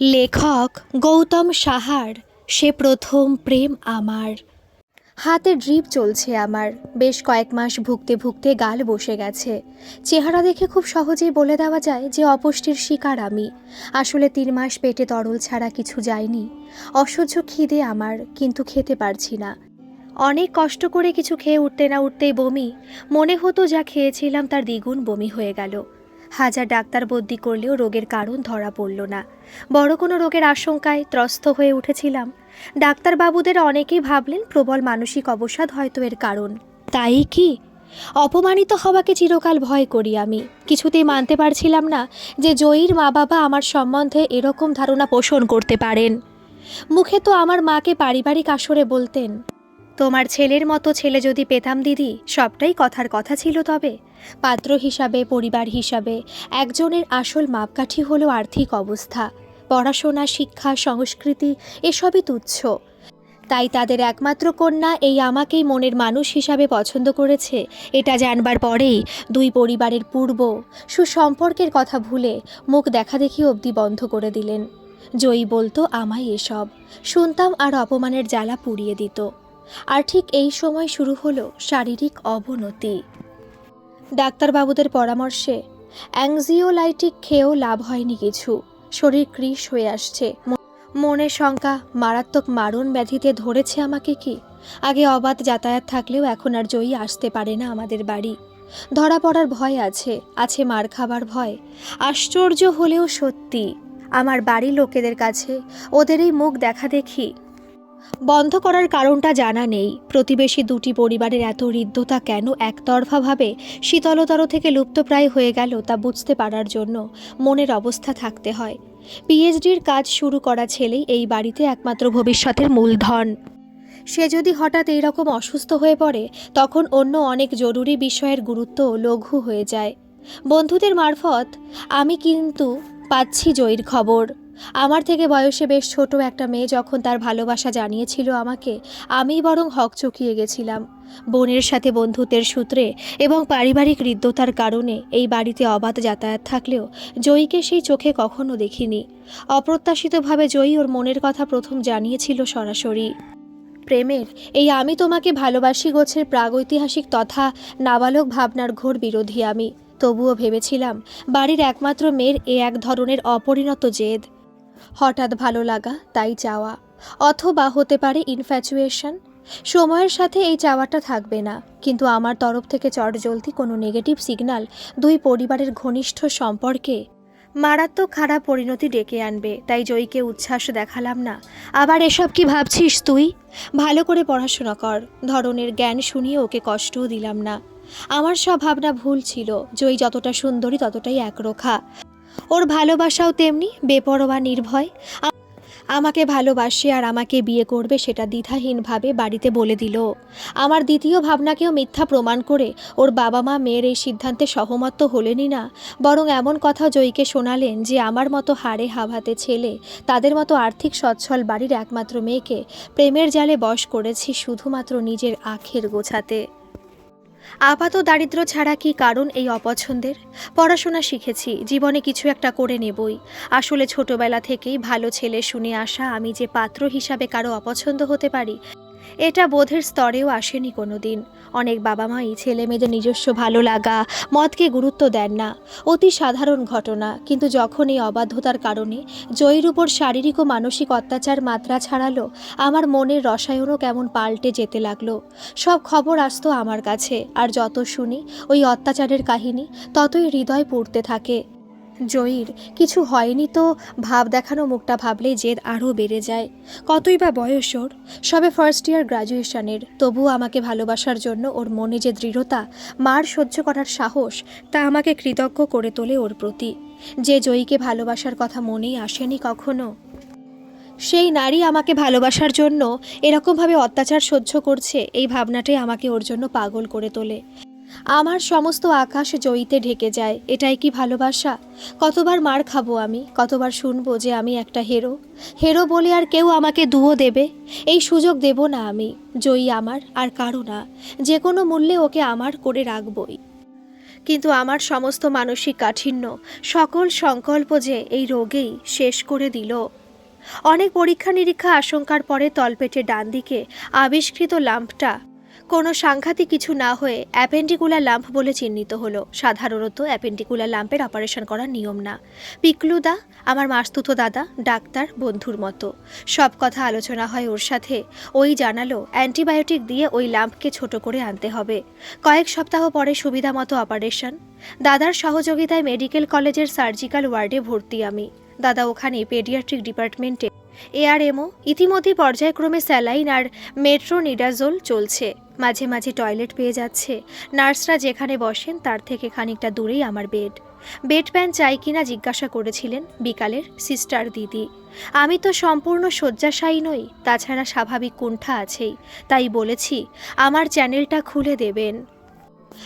লেখক গৌতম সাহার, সে প্রথম প্রেম আমার। হাতে ড্রিপ চলছে আমার। বেশ কয়েক মাস ভুগতে ভুগতে গাল বসে গেছে। চেহারা দেখে খুব সহজেই বলে দেওয়া যায় যে অপুষ্টির শিকার আমি। আসলে তিন মাস পেটে তরল ছাড়া কিছু যায়নি। অসহ্য খিদে আমার, কিন্তু খেতে পারছি না। অনেক কষ্ট করে কিছু খেয়ে উঠতে না উঠতেই বমি। মনে হতো যা খেয়েছিলাম তার দ্বিগুণ বমি হয়ে গেল। হাজার ডাক্তার বদ্যি করলেও রোগের কারণ ধরা পড়ল না। বড় কোনো রোগের আশঙ্কায় ত্রস্ত হয়ে উঠেছিলাম। ডাক্তারবাবুদের অনেকেই ভাবলেন প্রবল মানসিক অবসাদ হয়তো এর কারণ। তাই কি? অপমানিত হওয়াকে চিরকাল ভয় করি আমি। কিছুতেই মানতে পারছিলাম না যে জয়ীর মা বাবা আমার সম্বন্ধে এরকম ধারণা পোষণ করতে পারেন। মুখে তো আমার মাকে পারিবারিক আসরে বলতেন তোমার ছেলের মতো ছেলে যদি পেতাম, দিদি, সবটাই কথার কথা ছিল তবে। পাত্র হিসাবে, পরিবার হিসাবে, একজনের আসল মাপকাঠি হলো আর্থিক অবস্থা। পড়াশোনা, শিক্ষা, সংস্কৃতি, এসবই তুচ্ছ। তাই তাদের একমাত্র কন্যা এই আমাকেই মনের মানুষ হিসাবে পছন্দ করেছে। এটা জানবার পরেই দুই পরিবারের পূর্ব সুসম্পর্কের কথা ভুলে মুখ দেখা দেখি অবধি বন্ধ করে দিলেন। জয়ী বলতো, আমায় এসব। শুনতাম আর অপমানের জ্বালা পুড়িয়ে দিত। আর ঠিক এই সময় শুরু হলো শারীরিক অবনতি। ডাক্তারবাবুদের পরামর্শে অ্যাংজিওলাইটিক খেয়েও লাভ হয়নি কিছু। শরীর কৃশ হয়ে আসছে। ম- মনের শঙ্কা, মারাত্মক মারণ ব্যাধিতে ধরেছে আমাকে কি? আগে অবাধ যাতায়াত থাকলেও এখন আর জয়ী আসতে পারে না আমাদের বাড়ি। ধরা পড়ার ভয় আছে আছে মার খাবার ভয়। আশ্চর্য হলেও সত্যি, আমার বাড়ির লোকেদের কাছে ওদের এই মুখ দেখা দেখি বন্ধ করার কারণটা জানা নেই। প্রতিবেশী দুটি পরিবারের এত হৃদ্যতা কেন একতরফাভাবে শীতলতর থেকে লুপ্তপ্রায় হয়ে গেল তা বুঝতে পারার জন্য মনের অবস্থা থাকতে হয়। পিএইচডির কাজ শুরু করা ছেলেই এই বাড়িতে একমাত্র ভবিষ্যতের মূলধন। সে যদি হঠাৎ এইরকম অসুস্থ হয়ে পড়ে, তখন অন্য অনেক জরুরি বিষয়ের গুরুত্ব লঘু হয়ে যায়। বন্ধুদের মারফত আমি কিন্তু পাচ্ছি জয়ীর খবর। আমার থেকে বয়সে বেশ ছোট একটা মেয়ে যখন তার ভালোবাসা জানিয়েছিল আমাকে, আমিই বরং হক চকিয়ে গেছিলাম। বোনের সাথে বন্ধুত্বের সূত্রে এবং পারিবারিক হৃদ্যতার কারণে এই বাড়িতে অবাধ যাতায়াত থাকলেও জয়ীকে সেই চোখে কখনো দেখিনি। অপ্রত্যাশিতভাবে জয়ী ওর মনের কথা প্রথম জানিয়েছিল সরাসরি। প্রেমের এই আমি তোমাকে ভালোবাসি গোছের প্রাগৈতিহাসিক তথা নাবালক ভাবনার ঘোর বিরোধী আমি। তবুও ভেবেছিলাম, বাড়ির একমাত্র মেয়ের এ এক ধরনের অপরিণত জেদ। হঠাৎ ভালো লাগা, তাই চাওয়া। অথবা হতে পারে ইনফ্যাচুয়েশন সময়ের সাথে এই চাওয়াটা থাকবে না। কিন্তু আমার তরফ থেকে চটজলদি কোনো নেগেটিভ সিগন্যাল দুই পরিবারের ঘনিষ্ঠ সম্পর্কে মারাত্মক খারাপ পরিণতি ডেকে আনবে, তাই জয়ীকে উচ্ছ্বাস দেখালাম না। আবার এসব কি ভাবছিস তুই? ভালো করে পড়াশোনা কর। ধরনের জ্ঞান শুনিয়ে ওকে কষ্টও দিলাম না। আমার সব ভাবনা ভুল ছিল। জয়ী যতটা সুন্দরী ততটাই একরোখা। ওর ভালোবাসাও তেমনি বেপরোয়া, নির্ভয়। আমাকে ভালোবাসে আর আমাকে বিয়ে করবে সেটা দ্বিধাহীনভাবে বাড়িতে বলে দিল। আমার দ্বিতীয় ভাবনাকেও মিথ্যা প্রমাণ করে ওর বাবা মা মেয়ের এই সিদ্ধান্তে সহমত তো হলেনই না, বরং এমন কথা জয়ীকে শোনালেন যে আমার মতো হাড়ে হাভাতে ছেলে, তাদের মতো আর্থিক সচ্ছল বাড়ির একমাত্র মেয়েকে প্রেমের জালে বশ করেছি শুধুমাত্র নিজের আখের গোছাতে। আপাত দারিদ্র ছাড়া কি কারণ এই অপছন্দের? পড়াশোনা শিখেছি, জীবনে কিছু একটা করে নেবই। আসলে ছোটবেলা থেকেই ভালো ছেলে শুনে আসা আমি যে পাত্র হিসাবে কারও অপছন্দ হতে পারি এটা বোধের স্তরেও আসেনি কোনো দিন অনেক বাবা মাই ছেলে মেয়েদের নিজস্ব ভালো লাগা, মতকে গুরুত্ব দেন না। অতি সাধারণ ঘটনা, কিন্তু যখন এই অবাধ্যতার কারণে জয়ীর উপর শারীরিক ও মানসিক অত্যাচার মাত্রা ছাড়ালো, আমার মনের রসায়নও কেমন পাল্টে যেতে লাগল। সব খবর আসতো আমার কাছে, আর যত শুনি ওই অত্যাচারের কাহিনী, ততই হৃদয় পুড়তে থাকে। জয়ীর, কিছু হয়নি তো, ভাব দেখানো মুখটা ভাবলেই জেদ আরও বেড়ে যায়। কতই বা বয়স ওর? সবে ফার্স্ট ইয়ার গ্র্যাজুয়েশনের তবুও আমাকে ভালোবাসার জন্য ওর মনে যে দৃঢ়তা, মার সহ্য করার সাহস, তা আমাকে কৃতজ্ঞ করে তোলে ওর প্রতি। যে জয়ীকে ভালোবাসার কথা মনেই আসেনি কখনো। সেই নারী আমাকে ভালোবাসার জন্য এরকমভাবে অত্যাচার সহ্য করছে, এই ভাবনাটাই আমাকে ওর জন্য পাগল করে তোলে। আমার সমস্ত আকাশ জয়ীতে ঢেকে যায়, এটাই কি ভালোবাসা? কতবার মার খাব আমি, কতবার শুনব যে আমি একটা হেরো হেরো বলে আর কেউ আমাকে দুও দেবে? এই সুযোগ দেব না আমি, জয়ী আমার আর কারও না, যে কোনো মূল্যে ওকে আমার করে রাখবই। কিন্তু আমার সমস্ত মানসিক কাঠিন্য, সকল সংকল্প যে এই রোগেই শেষ করে দিল। অনেক পরীক্ষা নিরীক্ষা আশঙ্কার পরে তলপেটে ডান দিকে আবিষ্কৃত লাম্পটা কোনো সাংঘাতিক কিছু না হয়ে অ্যাপেন্ডিকুলার লাম্প বলে চিহ্নিত হলো। সাধারণত অ্যাপেন্ডিকুলার লাম্পের অপারেশন করার নিয়ম না। পিকলুদা আমার মাস্তুতো দাদা, ডাক্তার, বন্ধুর মতো। সব কথা আলোচনা হয় ওর সাথে। ওই জানালো, অ্যান্টিবায়োটিক দিয়ে ওই লাম্পকে ছোট করে আনতে হবে। কয়েক সপ্তাহ পরে সুবিধা মতো অপারেশন। দাদার সহযোগিতায় মেডিকেল কলেজের সার্জিক্যাল ওয়ার্ডে ভর্তি আমি। দাদা ওখানে পেডিয়াট্রিক ডিপার্টমেন্টে। এআরএমও ইতিমধ্যে পর্যায়ক্রমে স্যালাইন আর মেট্রোনিডাজোল চলছে। মাঝে মাঝে টয়লেট পেয়ে যাচ্ছে। নার্সরা যেখানে বসেন, তার থেকে খানিকটা দূরেই আমার বেড। বেড প্যান চাই কিনা জিজ্ঞাসা করেছিলেন বিকালের সিস্টার দিদি। আমি তো সম্পূর্ণ শয্যাশায়ী নই, তাছাড়া স্বাভাবিক কুণ্ঠা আছেই। তাই বলেছি, আমার চ্যানেলটা খুলে দেবেন।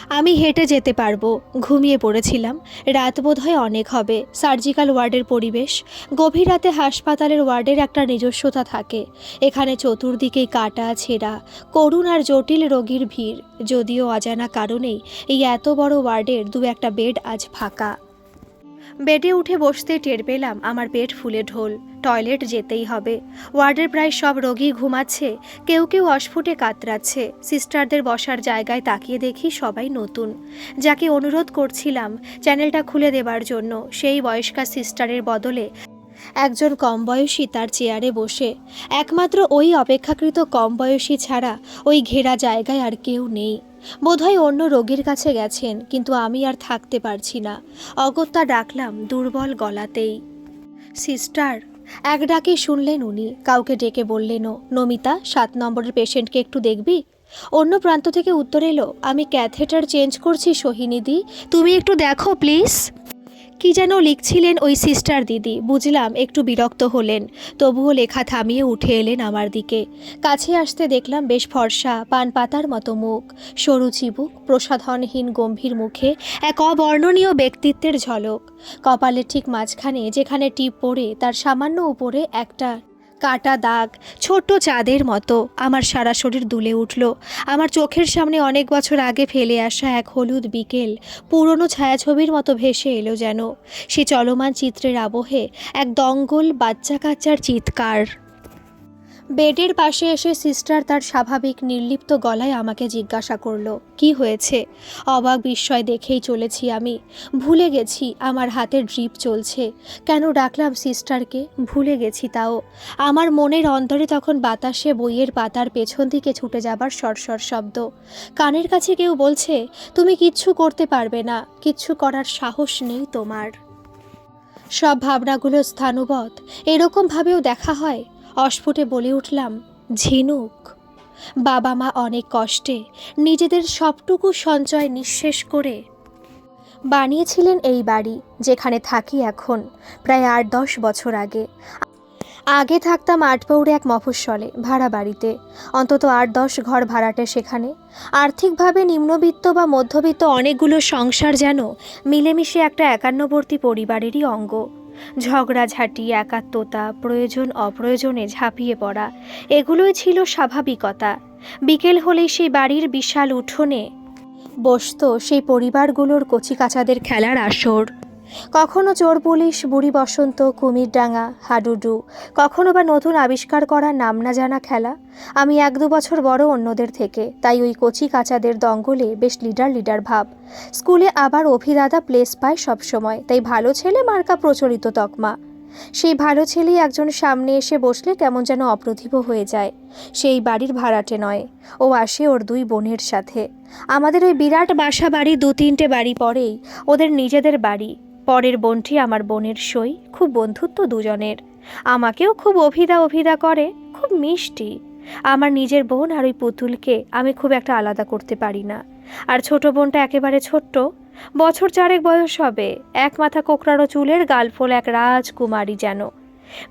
আমি হেঁটে যেতে পারব। ঘুমিয়ে পড়েছিলাম। রাত বোধ হয় অনেক হবে। সার্জিক্যাল ওয়ার্ডের পরিবেশ। গভীর রাতে হাসপাতালের ওয়ার্ডের একটা নিজস্বতা থাকে। এখানে চতুর্দিকে কাটা, ছেঁড়া, করুণ আর জটিল রোগীর ভিড়। যদিও অজানা কারণেই এই এত বড় ওয়ার্ডের দু একটা বেড আজ ফাঁকা। বেডে উঠে বসতে টের পেলাম আমার পেট ফুলে ঢোল, টয়লেট যেতেই হবে। ওয়ার্ডের প্রায় সব রোগী ঘুমাচ্ছে, কেউ কেউ অস্ফুটে কাতরাচ্ছে। সিস্টারদের বসার জায়গায় তাকিয়ে দেখি সবাই নতুন। যাকে অনুরোধ করছিলাম চ্যানেলটা খুলে দেবার জন্য, সেই বয়স্কা সিস্টারের বদলে একজন কম বয়সী তার চেয়ারে বসে। একমাত্র ওই অপেক্ষাকৃত কম বয়সী ছাড়া ওই ঘেরা জায়গায় আর কেউ নেই। বোধহয় অন্য রোগীর কাছে গেছেন, কিন্তু আমি আর থাকতে পারছি না। অগত্যা ডাকলাম দুর্বল গলাতেই। সিস্টার, এক ডাকে শুনলেন উনি, কাউকে ডেকে বললেনও নমিতা, সাত নম্বরের পেশেন্টকে একটু দেখবি? অন্য প্রান্ত থেকে উত্তর এলো, আমি ক্যাথেটার চেঞ্জ করছি, সোহিনীদি, তুমি একটু দেখো, প্লিজ। কি যেন লিখছিলেন ওই সিস্টার দিদি। বুঝলাম, একটু বিরক্ত হলেন। তবুও লেখা থামিয়ে উঠে এলেন আমার দিকে। কাছে আসতে দেখলাম বেশ ফর্সা, পান পাতার মতো মুখ। সরু চিবুক, প্রসাধনহীন গম্ভীর মুখে এক অবর্ণনীয় ব্যক্তিত্বের ঝলক। কপালের ঠিক মাঝখানে যেখানে টিপ পড়ে, তার সামান্য উপরে একটা কাটা দাগ, ছোট্ট চাঁদের মতো। আমার সারা শরীর দুলে উঠল। আমার চোখের সামনে অনেক বছর আগে ফেলে আসা এক হলুদ বিকেল, পুরনো ছায়াছবির মতো ভেসে এলো যেন। সে চলমান চিত্রের আবহে এক দঙ্গল বাচ্চা কাচ্চার চিৎকার। বেডের পাশে এসে সিস্টার তার স্বাভাবিক নির্লিপ্ত গলায় আমাকে জিজ্ঞাসা করল, কি হয়েছে? অবাক বিস্ময় দেখেই চলেছি আমি। ভুলে গেছি, আমার হাতে ড্রিপ চলছে। কেন ডাকলাম সিস্টারকে? ভুলে গেছি তাও। আমার মনের অন্তরে তখন বাতাসে বইয়ের পাতার পেছন দিকে ছুটে যাবার সরসর শব্দ। কানের কাছে কেউ বলছে, তুমি কিচ্ছু করতে পারবে না, কিচ্ছু করার সাহস নেই তোমার। সব ভাবনাগুলো স্থানুবৎ। এরকমভাবেও দেখা হয় অস্ফুটে বলে উঠলাম, ঝিনুক। বাবা মা অনেক কষ্টে নিজেদের সবটুকু সঞ্চয় নিঃশেষ করে বানিয়েছিলেন এই বাড়ি যেখানে থাকি এখন, প্রায় আট দশ বছর আগে। আগে থাকতাম আটপৌরে এক মফস্বলে, ভাড়া বাড়িতে। অন্তত আট দশ ঘর ভাড়াটে সেখানে। আর্থিকভাবে নিম্নবিত্ত বা মধ্যবিত্ত অনেকগুলো সংসার যেন মিলেমিশে একটা একান্নবর্তী পরিবারেরই অঙ্গ। ঝগড়াঝাঁটি একাত্মতা, প্রয়োজন, অপ্রয়োজনে ঝাঁপিয়ে পড়া, এগুলোই ছিল স্বাভাবিকতা। বিকেল হলেই সেই বাড়ির বিশাল উঠোনে বসত সেই পরিবারগুলোর কচিকাচাদের খেলার আসর। কখনো চোর পুলিশ, বুড়ি বসন্ত কুমিরডাঙ্গা হাডুডু, কখনো বা নতুন আবিষ্কার করা নাম না জানা খেলা। আমি এক দু বছর বড় অন্যদের থেকে, তাই ওই কচি কাচাদের দঙ্গলে বেশ লিডার লিডার ভাব। স্কুলে আবার অভিদাদা প্লেস পায় সবসময়, তাই ভালো ছেলে মার্কা প্রচলিত তকমা। সেই ভালো ছেলেই একজন সামনে এসে বসলে কেমন যেন অপ্রতিভ হয়ে যায়। সেই বাড়ির ভাড়াটে নয়, ও আসে ওর দুই বোনের সাথে। আমাদের ওই বিরাট বাসা বাড়ি দু তিনটে বাড়ি পরেই, ওদের নিজেদের বাড়ি। পরের বোনটি আমার বোনের সই, খুব বন্ধুত্ব দুজনের। আমাকেও খুব অভিদা অভিদা করে, খুব মিষ্টি। আমার নিজের বোন আর ওই পুতুলকে আমি খুব একটা আলাদা করতে পারি না। আর ছোট বোনটা একেবারে ছোট্ট, বছর চারেক বয়স হবে, এক মাথা কোকড়ানো চুলের গালফোল এক রাজকুমারী যেন।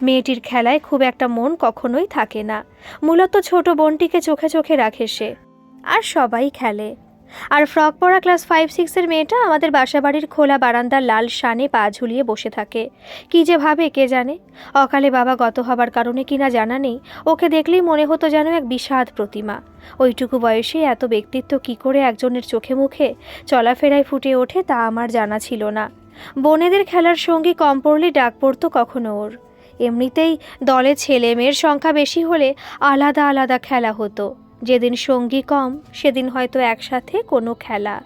মেয়েটির খেলায় খুব একটা মন কখনোই থাকে না। মূলত ছোট বোনটিকে চোখে চোখে রাখে সে। আর সবাই খেলে। আর ফ্রক পরা ক্লাস ফাইভ সিক্সের মেয়েটা আমাদের বাসাবাড়ির খোলা বারান্দার লাল শানে পা ঝুলিয়ে বসে থাকে। কী যে ভাবে, কে জানে? অকালে বাবা গত হবার কারণে কিনা জানা নেই। ওকে দেখলেই মনে হতো যেন এক বিষাদ প্রতিমা। ওইটুকু বয়সে এত ব্যক্তিত্ব কি করে একজনের চোখে মুখে চলাফেরায় ফুটে ওঠে তা আমার জানা ছিল না। বোনেদের খেলার সঙ্গী কম পড়লে ডাক পড়তো কখনো ওর। এমনিতেই দলে ছেলে মেয়ের সংখ্যা বেশি হলে আলাদা আলাদা খেলা হতো। যেদিন সঙ্গী কম সেদিন হয়তো একসাথে কোনো খেলা।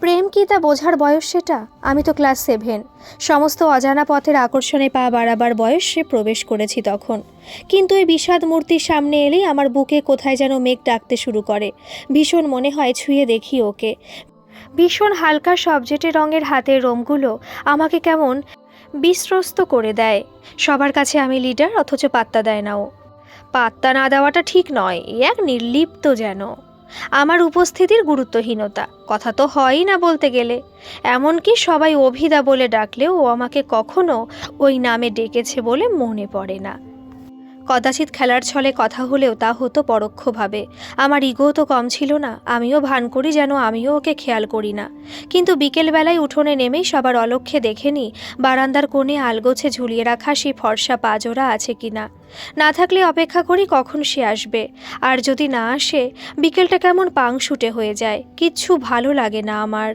প্রেম কি তা বোঝার বয়স সেটা? আমি তো ক্লাস সেভেন। সমস্ত অজানা পথের আকর্ষণে পা বাড়াবার বয়সে প্রবেশ করেছি তখন। কিন্তু এই বিষাদ মূর্তির সামনে এলেই আমার বুকে কোথায় যেন মেঘ ডাকতে শুরু করে। ভীষণ মনে হয় ছুঁয়ে দেখি ওকে। ভীষণ হালকা সবজেটে রঙের হাতের রোমগুলো আমাকে কেমন বিস্রস্ত করে দেয়। সবার কাছে আমি লিডার অথচ পাত্তা দেয় না ও। পাত্তা না দেওয়াটা ঠিক নয়, এ এক নির্লিপ্ত যেন। আমার উপস্থিতির গুরুত্বহীনতা, কথা তো হয়ই না বলতে গেলে। এমনকি সবাই অভিদা বলে ডাকলেও ও আমাকে কখনো ওই নামে ডেকেছে বলে মনে পড়ে না। কদাচিৎ খেলার ছলে কথা হলেও তা হতো পরোক্ষভাবে। আমার ইগো তো কম ছিল না, আমিও ভান করি যেন আমিও ওকে খেয়াল করি না। কিন্তু বিকেলবেলায় উঠোনে নেমেই সবার অলক্ষ্যে দেখে নিই বারান্দার কোণে আলগোছে ঝুলিয়ে রাখা সেই ফর্সা পাজোরা আছে কিনা। না থাকলে অপেক্ষা করি কখন সে আসবে। আর যদি না আসে, বিকেলটা কেমন পাংশুটে হয়ে যায়, কিচ্ছু ভালো লাগে না আমার।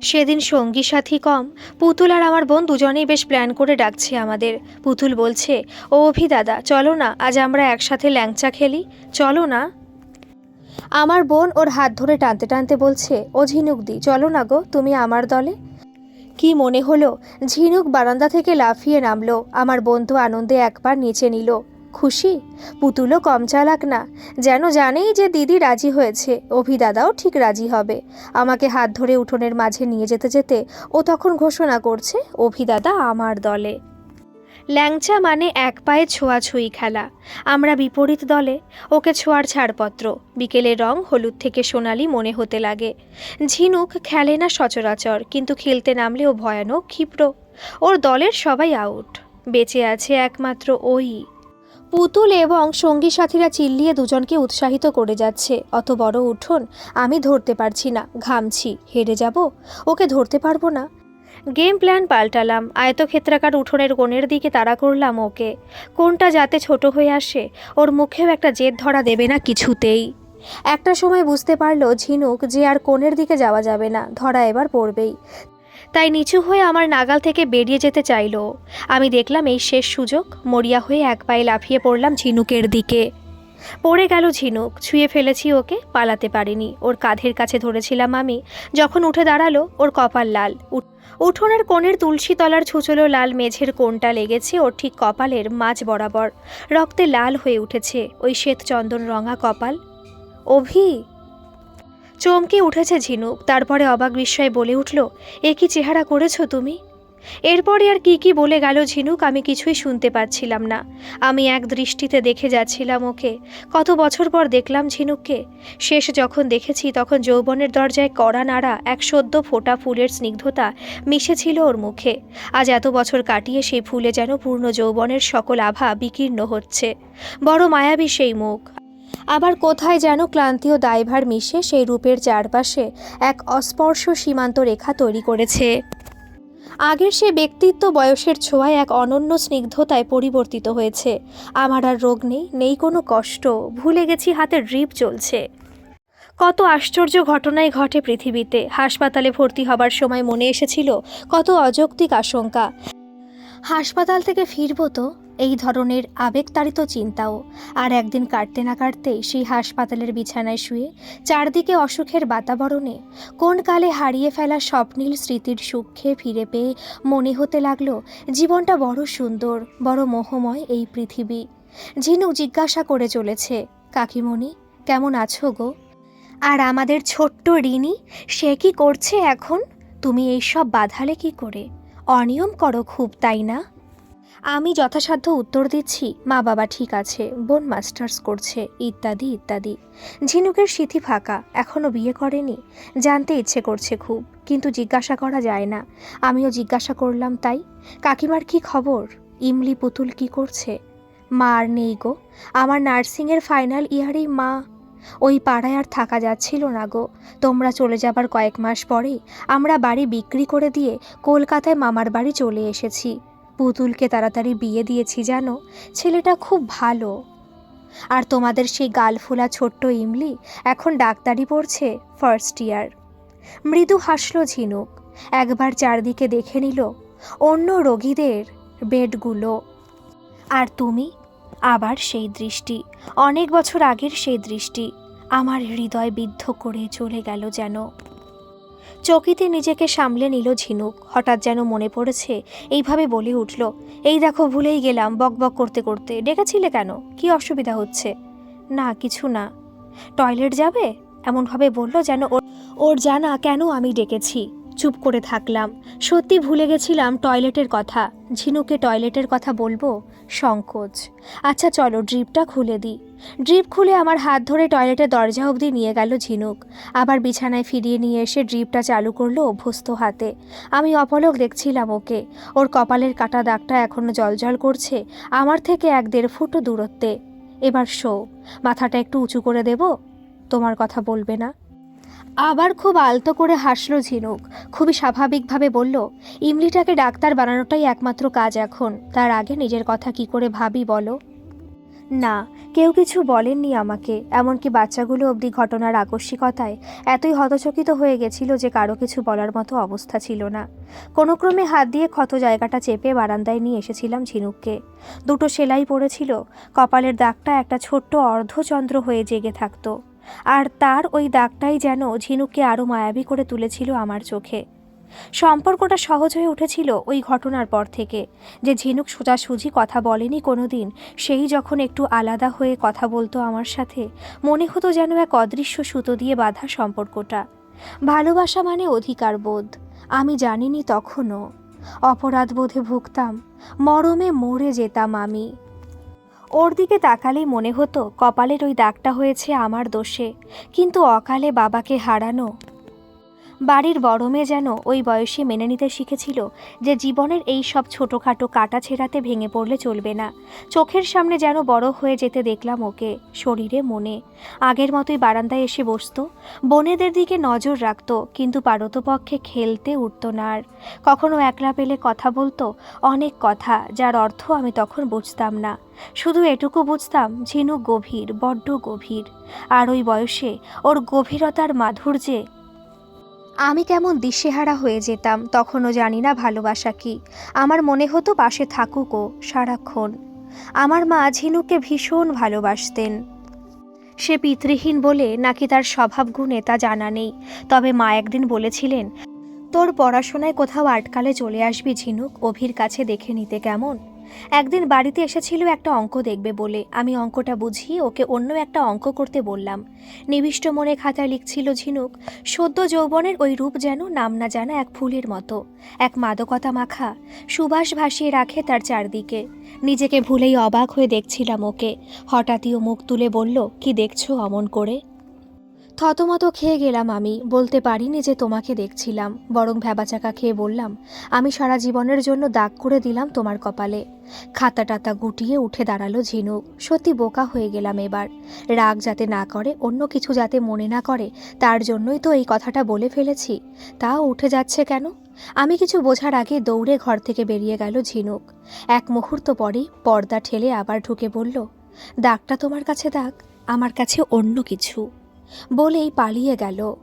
সেদিন সঙ্গী সাথী কম। পুতুল আর আমার বোন দুজনেই বেশ প্ল্যান করে ডাকছে আমাদের। পুতুল বলছে, ও অভি দাদা, চলো না, আজ আমরা একসাথে ল্যাংচা খেলি। চলো না? আমার বোন ওর হাত ধরে টানতে টানতে বলছে, ও ঝিনুক দি, চলো না গো, তুমি আমার দলে? কি মনে হলো, ঝিনুক বারান্দা থেকে লাফিয়ে নামলো। আমার বন্ধু আনন্দে একবার নিচে নিল। খুশি? পুতুলও কম চালাক না। যেন জানেই যে দিদি রাজি হয়েছে। অভিদাদাও ঠিক রাজি হবে। আমাকে হাত ধরে উঠোনের মাঝে নিয়ে যেতে যেতে ও তখন ঘোষণা করছে অভিদাদা আমার দলে। ল্যাংচা মানে এক পায়ে ছোঁয়াছুঁই খেলা। আমরা বিপরীত দলে। ওকে ছোঁয়ার ছাড়পত্র। বিকেলে রং হলুদ থেকে সোনালি মনে হতে লাগে। ঝিনুক খেলে না সচরাচর, কিন্তু খেলতে নামলে ও ভয়ানক ক্ষিপ্র। ওর দলের সবাই আউট। বেঁচে আছে একমাত্র ওই। পুতুল এবং সঙ্গী সাথীরা চিল্লিয়ে দুজনকে উৎসাহিত করে যাচ্ছে। অত বড় উঠোন আমি ধরতে পারছি না। ঘামছি। হেরে যাব? ওকে ধরতে পারব না? গেম প্ল্যান পাল্টালাম। আয়তক্ষেত্রাকার উঠোনের কোণের দিকে তাড়া করলাম ওকে। কোনটা যাতে ছোট হয়ে আসে, ওর মুখেও একটা জেদ ধরা দেবে না কিছুতেই। একটা সময় বুঝতে পারল ঝিনুক যে আর কোণের দিকে যাওয়া যাবে না। ধরা এবার পড়বেই। তাই নিচু হয়ে আমার নাগাল থেকে বেরিয়ে যেতে চাইলো। আমি দেখলাম এই শেষ সুযোগ, মরিয়া হয়ে এক পায়ে লাফিয়ে পড়লাম ঝিনুকের দিকে। পড়ে গেল ঝিনুক, ছুঁয়ে ফেলেছি ওকে, পালাতে পারিনি। ওর কাঁধের কাছে ধরেছিলাম আমি, যখন উঠে দাঁড়াল ওর কপাল লাল। উঠ- উঠোনের কোণের তুলসী তলার ছুচলো লাল মেঝের কোণটা লেগেছে ওর ঠিক কপালের মাঝ বরাবর। রক্তে লাল হয়ে উঠেছে ওই শ্বেত চন্দন রঙা কপাল। অভি! চমকে উঠেছে ঝিনুক, তারপরে অবাক বিস্ময়ে বলে উঠল, এ কি চেহারা করেছ তুমি? এরপরে আর কি কি বলে গেল ঝিনুক, আমি কিছুই শুনতে পাচ্ছিলাম না। আমি এক দৃষ্টিতে দেখে যাচ্ছিলাম ওকে। কত বছর পর দেখলাম ঝিনুককে। শেষ যখন দেখেছি, তখন যৌবনের দরজায় কড়া নাড়া, এক সদ্য ফোটা ফুলের স্নিগ্ধতা মিশেছিল ওর মুখে। আজ এত বছর কাটিয়ে সেই ফুলে যেন পূর্ণ যৌবনের সকল আভা বিকীর্ণ হচ্ছে। বড় মায়াবী সেই মুখ। আবার কোথায় যেন ক্লান্তি ও দায়ভার মিশে সেই রূপের চারপাশে এক অস্পর্শ সীমান্ত রেখা তৈরি করেছে। আগের সে ব্যক্তিত্ব বয়সের ছোঁয়ায় এক অনন্য স্নিগ্ধতায় পরিবর্তিত হয়েছে। আমার আর রোগ নেই নেই কোনো কষ্ট, ভুলে গেছি হাতে ড্রিপ চলছে। কত আশ্চর্য ঘটনাই ঘটে পৃথিবীতে, হাসপাতালে ভর্তি হবার সময় মনে এসেছিল কত অযৌক্তিক আশঙ্কা। হাসপাতাল থেকে ফিরবো তো, এই ধরনের আবেগতাড়িত চিন্তাও। আর একদিন কাটতে না কাটতেই সেই হাসপাতালের বিছানায় শুয়ে চারদিকে অসুখের বাতাবরণে কোন কালে হারিয়ে ফেলা স্বপ্নীল স্মৃতির সুখে ফিরে পেয়ে মনে হতে লাগল, জীবনটা বড় সুন্দর, বড় মোহময় এই পৃথিবী। ঝিনু জিজ্ঞাসা করে চলেছে, কাকিমণি, কেমন আছো গো? আর আমাদের ছোট্ট রিনি, সে কি করছে এখন? তুমি এইসব বাধালে কি করে? অনিয়ম করো খুব, তাই না? আমি যথাসাধ্য উত্তর দিচ্ছি, মা বাবা ঠিক আছে, বোন মাস্টার্স করছে, ইত্যাদি ইত্যাদি। ঝিনুকের সিথি ফাঁকা এখনও বিয়ে করেনি, জানতে ইচ্ছে করছে খুব, কিন্তু জিজ্ঞাসা করা যায় না। আমিও জিজ্ঞাসা করলাম, তাই? কাকিমার কি খবর? ইমলি পুতুল কি করছে? মা আর নেই গো, আমার নার্সিংয়ের ফাইনাল ইয়ারেই মা ওই পাড়ায় আর থাকা যাচ্ছিল না গো। তোমরা চলে যাবার কয়েক মাস পরেই আমরা বাড়ি বিক্রি করে দিয়ে কলকাতায় মামার বাড়ি চলে এসেছি। পুতুলকে তাড়াতাড়ি বিয়ে দিয়েছি জানো, ছেলেটা খুব ভালো। আর তোমাদের সেই গালফোলা ছোট্ট ইমলি এখন ডাক্তারি পড়ছে ফার্স্ট ইয়ার মৃদু হাসল ঝিনুক, একবার চারদিকে দেখে নিল অন্য রোগীদের বেডগুলো। আর তুমি? আবার সেই দৃষ্টি, অনেক বছর আগের সেই দৃষ্টি, আমার হৃদয় বিদ্ধ করে চলে গেল যেন। চকিতে নিজেকে সামলে নিল ঝিনুক, হঠাৎ যেন মনে পড়েছে, এইভাবে বলে উঠল, এই দেখো, ভুলেই গেলাম বকবক করতে করতে, ডেকেছিলে কেন? কি অসুবিধা হচ্ছে? না, কিছু না। টয়লেট যাবে? এমনভাবে বলল যেন ওর ওর জানা কেন আমি ডেকেছি? চুপ করে থাকলাম। সত্যি ভুলে গেছিলাম টয়লেটের কথা। ঝিনুকে টয়লেটের কথা বলব? সংকোচ। আচ্ছা চলো, ড্রিপটা খুলে দিই। ড্রিপ খুলে আমার হাত ধরে টয়লেটের দরজা অবধি নিয়ে গেল ঝিনুক। আবার বিছানায় ফিরিয়ে নিয়ে এসে ড্রিপটা চালু করল অভ্যস্ত হাতে। আমি অপলক দেখছিলাম ওকে। ওর কপালের কাটা দাগটা এখনও জলজল করছে, আমার থেকে এক দেড় ফুটও দূরত্বে। এবার শো। মাথাটা একটু উঁচু করে দেব? তোমার কথা বলবে না? আবার খুব আলতো করে হাসলো ঝিনুক। খুবই স্বাভাবিকভাবে বলল, ইমলিটাকে ডাক্তার বানানোটাই একমাত্র কাজ এখন। তার আগে নিজের কথা কি করে ভাবি বলো? না, কেউ কিছু বলেননি আমাকে। এমনকি বাচ্চাগুলো অবধি ঘটনার আকস্মিকতায় এতই হতচকিত হয়ে গেছিল যে কারও কিছু বলার মতো অবস্থা ছিল না। কোনো ক্রমে হাত দিয়ে ক্ষত জায়গাটা চেপে বারান্দায় নিয়ে এসেছিলাম ঝিনুককে। দুটো সেলাই পড়েছিল, কপালের দাগটা একটা ছোট্ট অর্ধচন্দ্র হয়ে জেগে থাকতো। আর তার ওই দাগটাই যেন ঝিনুককে আরও মায়াবী করে তুলেছিল আমার চোখে। সম্পর্কটা সহজ হয়ে উঠেছিল ওই ঘটনার পর থেকে, যে ঝিনুক সোজাসুজি কথা বলেনি কোনো দিন সেই যখন একটু আলাদা হয়ে কথা বলতো আমার সাথে, মনে হতো যেন এক অদৃশ্য সুতো দিয়ে বাঁধা সম্পর্কটা। ভালোবাসা মানে অধিকার বোধ, আমি জানিনি তখনও। অপরাধ বোধে ভুগতাম, মরমে মরে যেতাম আমি। ওর দিকে তাকালেই মনে হতো কপালের ওই দাগটা হয়েছে আমার দোষে। কিন্তু অকালে বাবাকে হারানো বাড়ির বড় মেয়ে যেন ওই বয়সে মেনে নিতে শিখেছিল যে জীবনের এই সব ছোটোখাটো কাটা ছেঁড়াতে ভেঙে পড়লে চলবে না। চোখের সামনে যেন বড় হয়ে যেতে দেখলাম ওকে শরীরে, মনে। আগের মতোই বারান্দায় এসে বসত। বোনেদের দিকে নজর রাখত, কিন্তু পারতপক্ষে খেলতে উঠত না আর। কখনো একলা পেলে কথা বলতো, অনেক কথা, যার অর্থ আমি তখন বুঝতাম না। শুধু এটুকু বুঝতাম, ঝিনুক গভীর, বড্ড গভীর। আর ওই বয়সে ওর গভীরতার মাধুর্যে আমি কেমন দিশেহারা হয়ে যেতাম, তখনও জানি না ভালোবাসা কি। আমার মনে হতো পাশে থাকুকও সারাক্ষণ। আমার মা ঝিনুকে ভীষণ ভালোবাসতেন। সে পিতৃহীন বলে নাকি তার স্বভাব গুণে তা জানা নেই। তবে মা একদিন বলেছিলেন, তোর পড়াশোনায় কোথাও আটকালে চলে আসবি ঝিনুক, অভির কাছে দেখে নিতে কেমন? একদিন বাড়িতে এসেছিল একটা অঙ্ক দেখবে বলে। আমি অঙ্কটা বুঝিয়ে ওকে অন্য একটা অঙ্ক করতে বললাম। নিবিষ্ট মনে খাতায় লিখছিল ঝিনুক, সদ্য যৌবনের ওই রূপ যেন নাম না জানা এক ফুলের মতো। এক মাদকতা মাখা, সুবাস ভাসিয়ে রাখে তার চারদিকে। নিজেকে ভুলেই অবাক হয়ে দেখছিলাম ওকে। হঠাৎই ও মুখ তুলে বলল, কি দেখছ অমন করে? থতমত খেয়ে গেলাম আমি। বলতে পারিনি যে তোমাকে দেখছিলাম। বরং ভ্যাবাচাকা খেয়ে বললাম, আমি সারা জীবনের জন্য দাগ করে দিলাম তোমার কপালে। খাতা টাতা গুটিয়ে উঠে দাঁড়াল ঝিনুক সত্যি বোকা হয়ে গেলাম এবার। রাগ যাতে না করে, অন্য কিছু যাতে মনে না করে, তার জন্যই তো এই কথাটা বলে ফেলেছি। তাও উঠে যাচ্ছে কেন? আমি কিছু বোঝার আগে দৌড়ে ঘর থেকে বেরিয়ে গেল ঝিনুক এক মুহূর্ত পরেই পর্দা ঠেলে আবার ঢুকে বলল, দাগটা তোমার কাছে দাগ, আমার কাছে অন্য কিছু। বলেই পালিয়ে গেল।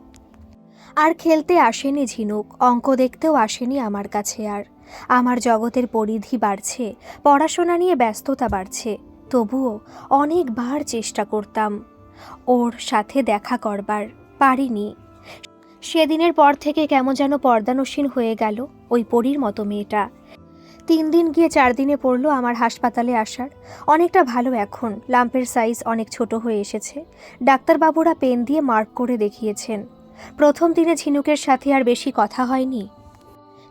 আর খেলতে আসেনি ঝিনুক, অঙ্ক দেখতেও আসেনি আমার কাছে আর। আমার জগতের পরিধি বাড়ছে, পড়াশোনা নিয়ে ব্যস্ততা বাড়ছে, তবুও অনেকবার চেষ্টা করতাম। ওর সাথে দেখা করবার পারিনি। সেদিনের পর থেকে কেমন যেন পর্দানসীন হয়ে গেল ওই পরীর মতো মেয়েটা। তিন দিন গিয়ে চার দিনে পড়ল আমার হাসপাতালে আসার। অনেকটা ভালো এখন, লাম্পের সাইজ অনেক ছোট হয়ে এসেছে। ডাক্তারবাবুরা পেন দিয়ে মার্ক করে দেখিয়েছেন। প্রথম দিনে ঝিনুকের সাথে আর বেশি কথা হয়নি।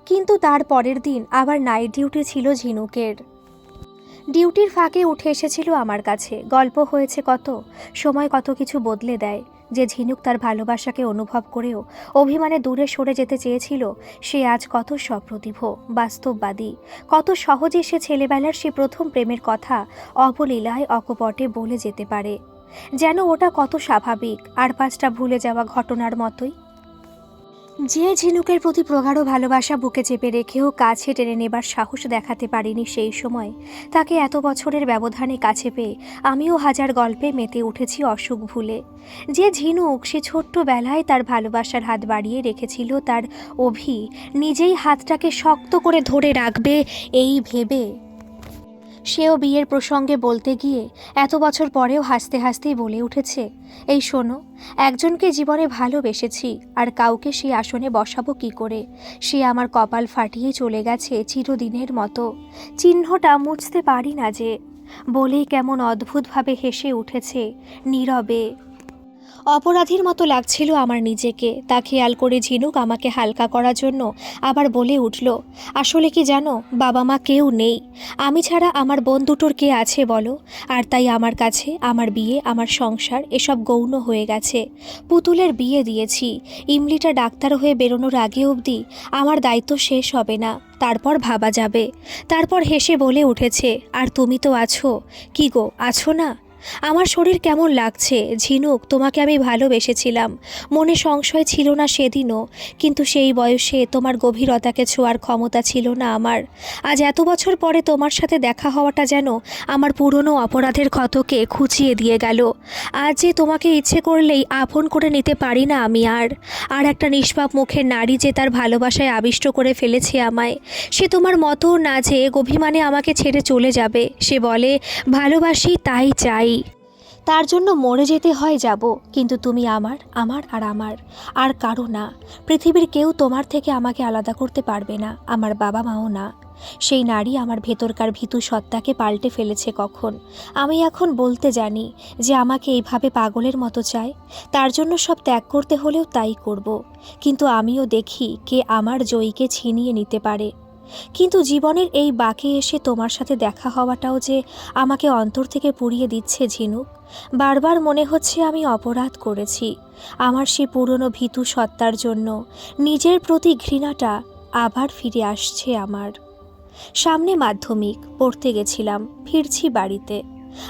কিন্তু তার পরের দিন আবার নাইট ডিউটি ছিল ঝিনুকের। ডিউটির ফাঁকে উঠে এসেছিল আমার কাছে। গল্প হয়েছে কত, সময় কত কিছু বদলে দেয়। যে ঝিনুক তার ভালোবাসাকে অনুভব করেও অভিমানে দূরে সরে যেতে চেয়েছিল, সে আজ কত সপ্রতিভ, বাস্তববাদী, কত সহজে সে ছেলেবেলার সে প্রথম প্রেমের কথা অবলীলায় অকপটে বলে যেতে পারে। যেন ওটা কত স্বাভাবিক, আর পাঁচটা ভুলে যাওয়া ঘটনার মতোই। যে ঝিনুকের প্রতি প্রগাঢ় ভালোবাসা বুকে চেপে রেখেও কাছে টেনে নেবার সাহস দেখাতে পারিনি সেই সময়। তাকে এত বছরের ব্যবধানে কাছে পেয়ে আমিও হাজার গল্পে মেতে উঠেছি অসুখ ভুলে। যে ঝিনুক সে ছোট্টবেলায় তার ভালোবাসার হাত বাড়িয়ে রেখেছিল তার অভি, নিজেই হাতটাকে শক্ত করে ধরে রাখবে এই ভেবে সেও বিয়ের প্রসঙ্গে বলতে গিয়ে এত বছর পরেও হাসতে হাসতেই বলে উঠেছে, এই শোনো, একজনকে জীবনে ভালোবেসেছি, আর কাউকে সে আসনে বসাবো কি করে? সে আমার কপাল ফাটিয়ে চলে গেছে চিরদিনের মতো। চিহ্নটা মুছতে পারি না যে। বলেই কেমন অদ্ভুতভাবে হেসে উঠেছে নীরবে। অপরাধীর মতো লাগছিল আমার নিজেকে। তা খেয়াল করে ঝিনুক আমাকে হালকা করার জন্য আবার বলে উঠল, আসলে কি জানো বাবা মা কেউ নেই। আমি ছাড়া আমার বোন দুটোর কে আছে বলো? আর তাই আমার কাছে, আমার বিয়ে, আমার সংসার, এসব গৌণ হয়ে গেছে। পুতুলের বিয়ে দিয়েছি। ইমলিটা ডাক্তার হয়ে বেরোনোর আগে অবধি আমার দায়িত্ব শেষ হবে না। তারপর ভাবা যাবে। তারপর হেসে বলে উঠেছে, আর তুমি তো আছো। কি গো, আছো না? আমার শরীর কেমন লাগছে? ঝিনুক, তোমাকে আমি ভালোবেসেছিলাম। মনে সংশয় ছিল না সেদিনও, কিন্তু সেই বয়সে তোমার গভীরতাকে ছোঁয়ার ক্ষমতা ছিল না আমার। আজ এত বছর পরে তোমার সাথে দেখা হওয়াটা যেন আমার পুরনো অপরাধের ক্ষতকে খুঁচিয়ে দিয়ে গেল। আজ যে তোমাকে ইচ্ছে করলেই আপন করে নিতে পারি না আমি আর। আর একটা নিষ্পাপ মুখের নারী যে তার ভালোবাসায় আবিষ্ট করে ফেলেছে আমায়, সে তোমার মতো না যে গভীমানে আমাকে ছেড়ে চলে যাবে। সে বলে, ভালোবাসি, তাই চাই। তার জন্য মরে যেতে হয় যাব, কিন্তু তুমি আমার আমার আর আমার, আর কারও না। পৃথিবীর কেউ তোমার থেকে আমাকে আলাদা করতে পারবে না, আমার বাবা মাও না। সেই নারী আমার ভেতরকার ভীতু সত্তাকে পাল্টে ফেলেছে কখন? আমি এখন বলতে জানি যে আমাকে এইভাবে পাগলের মতো চায়। তার জন্য সব ত্যাগ করতে হলেও তাই করব। কিন্তু আমিও দেখি কে আমার জয়ীকে ছিনিয়ে নিতে পারে। কিন্তু জীবনের এই বাঁকে এসে তোমার সাথে দেখা হওয়াটাও যে আমাকে অন্তর থেকে পুড়িয়ে দিচ্ছে ঝিনুক, বারবার মনে হচ্ছে আমি অপরাধ করেছি। আমার সে পুরনো ভীতু সত্তার জন্য নিজের প্রতি ঘৃণাটা আবার ফিরে আসছে আমার। সামনে মাধ্যমিক, পড়তে গেছিলাম, ফিরছি বাড়িতে।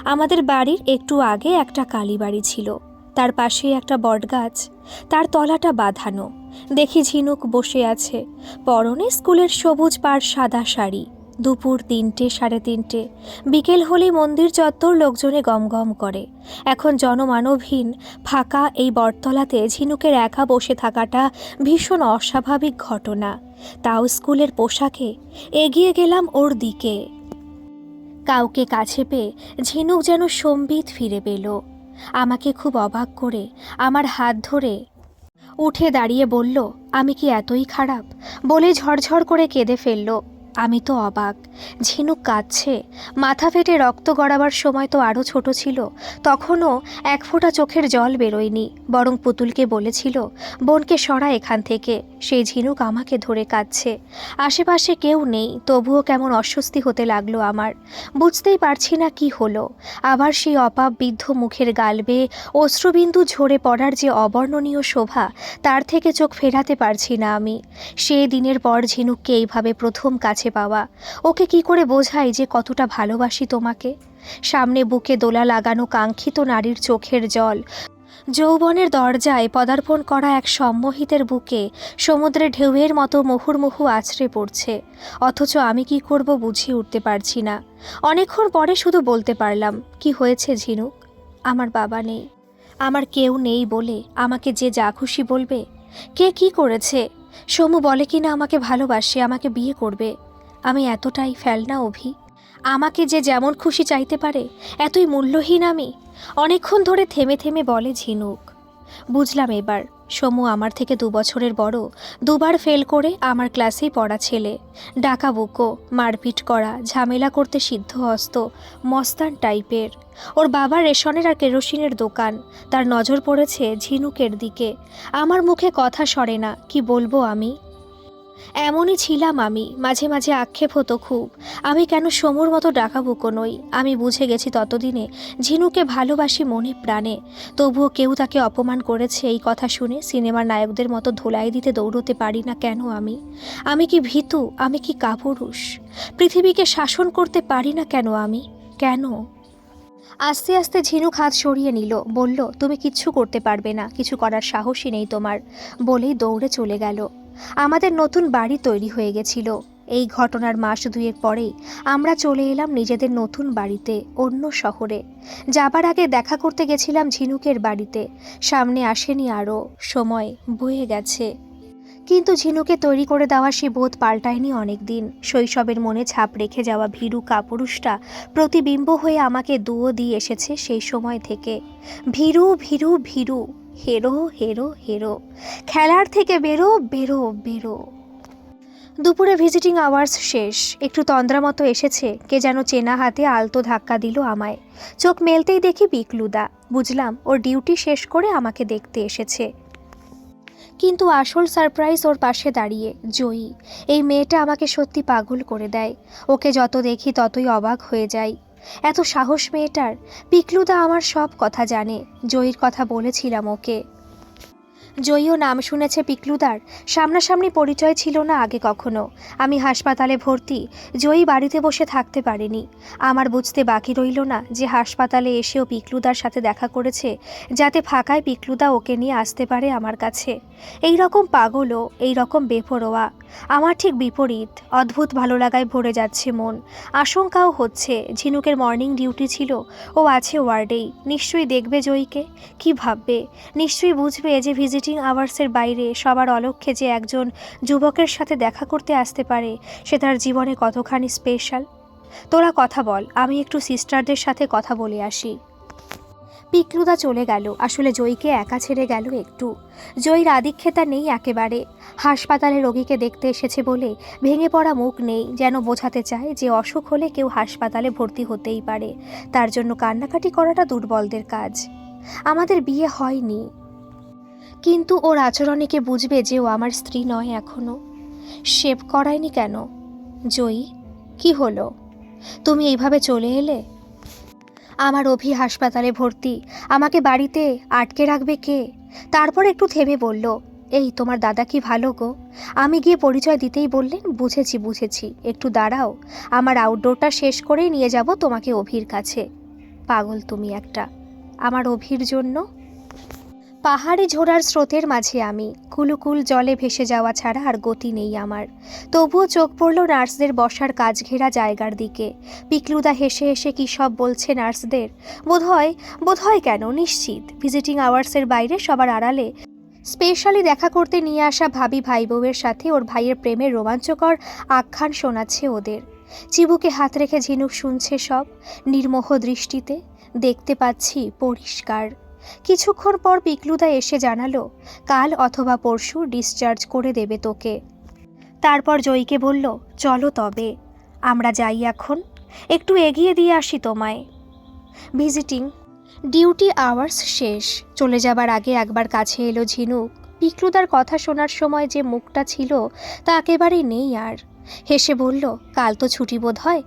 আমাদের বাড়ির একটু আগে একটা কালী বাড়ি ছিল। তার পাশে একটা বটগাছ। তার তলাটা বাঁধানো। দেখি ঝিনুক বসে আছে। পরনে স্কুলের সবুজ পাড় সাদা শাড়ি। দুপুর তিনটে, সাড়ে তিনটে। বিকেল হলে মন্দির চত্বর লোকজনে গমগম করে। এখন জনমানবহীন, ফাঁকা এই বটতলাতে ঝিনুকের একা বসে থাকাটা ভীষণ অস্বাভাবিক ঘটনা। তাও স্কুলের পোশাকে। এগিয়ে গেলাম ওর দিকে। কাউকে কাছে পেয়ে ঝিনুক যেন সম্বিত ফিরে পেল। আমাকে খুব অবাক করে, আমার হাত ধরে উঠে দাঁড়িয়ে বলল, আমি কি এতই খারাপ? বলে ঝরঝর করে কেঁদে ফেলল। আমি তো অবাক। ঝিনুক কাঁদছে। মাথা ফেটে রক্ত গড়াবার সময় তো আরও ছোট ছিল। তখনও এক ফোঁটা চোখের জল বেরোয়নি, বরং পুতুলকে বলেছিল, বোনকে সরা এখান থেকে। সেই ঝিনুক আমাকে ধরে কাঁদছে। আশেপাশে কেউ নেই, তবুও কেমন অস্বস্তি হতে লাগল আমার। বুঝতেই পারছি না কি হলো। আবার সেই অপাপ বিদ্ধ মুখের গাল বেয়ে অশ্রুবিন্দু ঝরে পড়ার যে অবর্ণনীয় শোভা, তার থেকে চোখ ফেরাতে পারছি না আমি। সে দিনের পর ঝিনুককে এইভাবে প্রথম কাছে পাওয়া ওকে কি করে বোঝাই যে কতটা ভালোবাসি তোমাকে? সামনে বুকে দোলা লাগানো কাঙ্ক্ষিত নারীর চোখের জল, যৌবনের দরজায় পদার্পণ করা এক সম্মোহিতের বুকে সমুদ্রের ঢেউয়ের মতো মুহুর্মুহু আছড়ে পড়ছে, অথচ আমি কি করব বুঝিয়ে উঠতে পারছি না। অনেকক্ষণ পরে শুধু বলতে পারলাম, কি হয়েছে ঝিনুক? আমার বাবা নেই। আমার কেউ নেই বলে আমাকে যে যা খুশি বলবে। কে কি করেছে? সমু বলে কি না আমাকে ভালোবাসে, আমাকে বিয়ে করবে। আমি এতটাই ফেলনা অভি। আমাকে যে যেমন খুশি চাইতে পারে, এতই মূল্যহীন আমি। অনেকক্ষণ ধরে থেমে থেমে বলে ঝিনুক। বুঝলাম এবার, সমু আমার থেকে দু বছরের বড়, দুবার ফেল করে আমার ক্লাসেই পড়া ছেলে। ডাকা বুকো, মারপিট করা, ঝামেলা করতে সিদ্ধহস্ত মস্তান টাইপের। ওর বাবার রেশনের আর কেরোসিনের দোকান, তার নজর পড়েছে ঝিনুকের দিকে। আমার মুখে কথা সরে না, কি বলব আমি? এমনই ছিলাম আমি, মাঝে মাঝে আক্ষেপ হতো খুব। আমি কেন সমুর মতো ডাকাবুকো নই আমি বুঝে গেছি ততদিনে ঝিনুকে ভালোবাসি মনে প্রাণে। তবুও কেউ তাকে অপমান করেছে এই কথা শুনে সিনেমার নায়কদের মতো ধোলাই দিতে দৌড়তে পারি না কেন আমি? আমি কি ভীতু? আমি কি কাপুরুষ? পৃথিবীকে শাসন করতে পারি না কেন আমি? কেন? আস্তে আস্তে ঝিনুক হাত সরিয়ে নিল, বলল, তুমি কিচ্ছু করতে পারবে না, কিছু করার সাহসই নেই তোমার। বলেই দৌড়ে চলে গেল। আমাদের নতুন বাড়ি তৈরি হয়ে গেছিল। এই ঘটনার মাস দুয়েক পরেই আমরা চলে এলাম নিজেদের নতুন বাড়িতে, অন্য শহরে। যাবার আগে দেখা করতে গেছিলাম ঝিনুকের বাড়িতে। সামনে আসেনি আরও, সময় বয়ে গেছে। কিন্তু ঝিনুকে তৈরি করে দেওয়া সে বোধ পাল্টায়নি অনেক দিন শৈশবের মনে ছাপ রেখে যাওয়া ভীরু কাপুরুষটা প্রতিবিম্ব হয়ে আমাকে দুও দিয়ে এসেছে সেই সময় থেকে। ভীরু ভীরু ভীরু। হেরো হেরো হেরো। খেলার থেকে বেরো বেরো বেরো। দুপুরে ভিজিটিং আওয়ার্স শেষ। একটু তন্দ্রা মতো এসেছে। কে যেন চেনা হাতে আলতো ধাক্কা দিল আমায়। চোখ মেলতেই দেখি বিকলুদা। বুঝলাম, ওর ডিউটি শেষ করে আমাকে দেখতে এসেছে। কিন্তু আসল সারপ্রাইজ ওর পাশে দাঁড়িয়ে, জয়ী। এই মেয়েটা আমাকে সত্যি পাগল করে দেয়। ওকে যত দেখি ততই অবাক হয়ে যাই। এত সাহস মেয়েটার। পিকলুদা আমার সব কথা জানে। জয়ীর কথা বলেছিলাম ওকে। জয়ীও নাম শুনেছে পিকলুদার। সামনাসামনি পরিচয় ছিল না আগে কখনো। আমি হাসপাতালে ভর্তি, জয়ী বাড়িতে বসে থাকতে পারেনি। আমার বুঝতে বাকি রইল না যে হাসপাতালে এসেও পিকলুদার সাথে দেখা করেছে, যাতে ফাঁকায় পিকলুদা ওকে নিয়ে আসতে পারে আমার কাছে। এই রকম পাগলও এই রকম বেপরোয়া। আমার ঠিক বিপরীত, অদ্ভুত ভালো লাগায় ভরে যাচ্ছে মন। আশঙ্কাও হচ্ছে, ঝিনুকের মর্নিং ডিউটি ছিল, ও আছে ওয়ার্ডেই। নিশ্চয়ই দেখবে জয়ীকে? কি ভাববে? নিশ্চয়ই বুঝবে যে ভিজিটিং আওয়ার্সের বাইরে সবার অলক্ষ্যে যে একজন যুবকের সাথে দেখা করতে আসতে পারে, সে তার জীবনে কতখানি স্পেশাল তোরা কথা বল, আমি একটু সিস্টারদের সাথে কথা বলে আসি। পিকলুদা চলে গেল, আসলে জয়ীকে একা ছেড়ে গেল একটু। জয়ীর আদিক্ষেতা নেই একেবারে। হাসপাতালে রোগীকে দেখতে এসেছে বলে ভেঙে পড়া মুখ নেই, যেন বোঝাতে চায় যে অসুখ হলে কেউ হাসপাতালে ভর্তি হতেই পারে। তার জন্য কান্নাকাটি করাটা দুর্বলদের কাজ। আমাদের বিয়ে হয়নি। কিন্তু ওর আচরণে কে বুঝবে যে ও আমার স্ত্রী নয় এখনও? শেভ করায়নি কেন? জয়ী, কি হলো? তুমি এইভাবে চলে এলে? আমার অভি হাসপাতালে ভর্তি, আমাকে বাড়িতে আটকে রাখবে কে? তারপর একটু থেমে বলল, এই, তোমার দাদা কি ভালো গো? আমি গিয়ে পরিচয় দিতেই বললেন, বুঝেছি বুঝেছি। একটু দাঁড়াও, আমার আউটডোরটা শেষ করেই নিয়ে যাব তোমাকে অভির কাছে। পাগল তুমি একটা। আমার অভির জন্য পাহাড়ি ঝোড়ার স্রোতের মাঝে আমি, কুলুকুল জলে ভেসে যাওয়া ছাড়া আর গতি নেই আমার। তবুও চোখ পড়ল নার্সদের বসার কাজ ঘেরা জায়গার দিকে। পিকলুদা হেসে হেসে কী সব বলছে নার্সদের? বোধহয় বোধহয় কেন? নিশ্চিত। ভিজিটিং আওয়ার্সের বাইরে সবার আড়ালে। স্পেশালি দেখা করতে নিয়ে আসা ভাবি ভাই বউয়ের সাথে ওর ভাইয়ের প্রেমের রোমাঞ্চকর আখ্যান শোনাচ্ছে ওদের। চিবুকে হাত রেখে ঝিনুক শুনছে সব। নির্মোহ দৃষ্টিতে দেখতে পাচ্ছি পরিষ্কার। কিছুক্ষণ পর পিকলুদা এসে জানালো, কাল অথবা পরশু ডিসচার্জ করে দেবে তোকে। তারপর জয়ীকে বলল, চলো তবে, আমরা যাই এখন। একটু এগিয়ে দিয়ে আসি তোমায়। ভিজিটিং ডিউটি আওয়ার্স শেষ। চলে যাবার আগে একবার কাছে এলো ঝিনুক। পিকলুদার কথা শোনার সময় যে মুখটা ছিল, তা একেবারে নেই আর। হেসে বলল, কাল তো ছুটি বোধ হয়?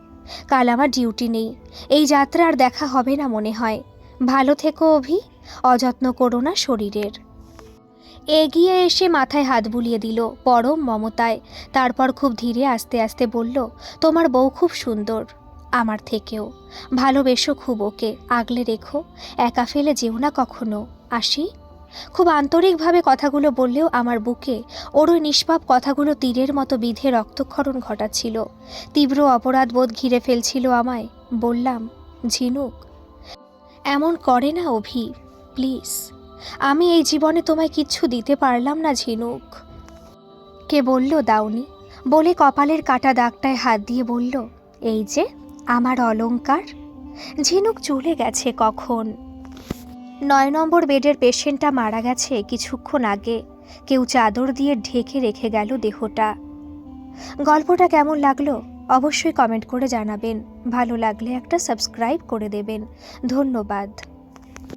কাল আমার ডিউটি নেই। এই যাত্রা আর দেখা হবে না মনে হয়। ভালো থেকো অভি। অযত্ন করো না শরীরের। এগিয়ে এসে মাথায় হাত বুলিয়ে দিল পরম মমতায়। তারপর খুব ধীরে আস্তে আস্তে বলল, তোমার বউ খুব সুন্দর, আমার থেকেও। ভালোবেসো খুব ওকে, আগলে রেখো, একা ফেলে যেও না কখনো। আসি? খুব আন্তরিকভাবে কথাগুলো বললেও আমার বুকে ওর ওই নিষ্পাপ কথাগুলো তীরের মতো বিধে রক্তক্ষরণ ঘটাচ্ছিল। তীব্র অপরাধবোধ ঘিরে ফেলছিল আমায়। বললাম, ঝিনুক, এমন করে না অভি। প্লিজ, আমি এই জীবনে তোমায় কিচ্ছু দিতে পারলাম না, ঝিনুক। কে বলল, দাউনি? বলে কপালের কাটা দাগটায় হাত দিয়ে বলল, এই যে আমার অলঙ্কার ঝিনুক চলে গেছে কখন? নয় নম্বর বেডের পেশেন্টটা মারা গেছে কিছুক্ষণ আগে। কেউ চাদর দিয়ে ঢেকে রেখে গেল দেহটা। গল্পটা কেমন লাগল? অবশ্যই কমেন্ট করে জানাবেন। ভালো লাগলে একটা সাবস্ক্রাইব করে দেবেন। ধন্যবাদ।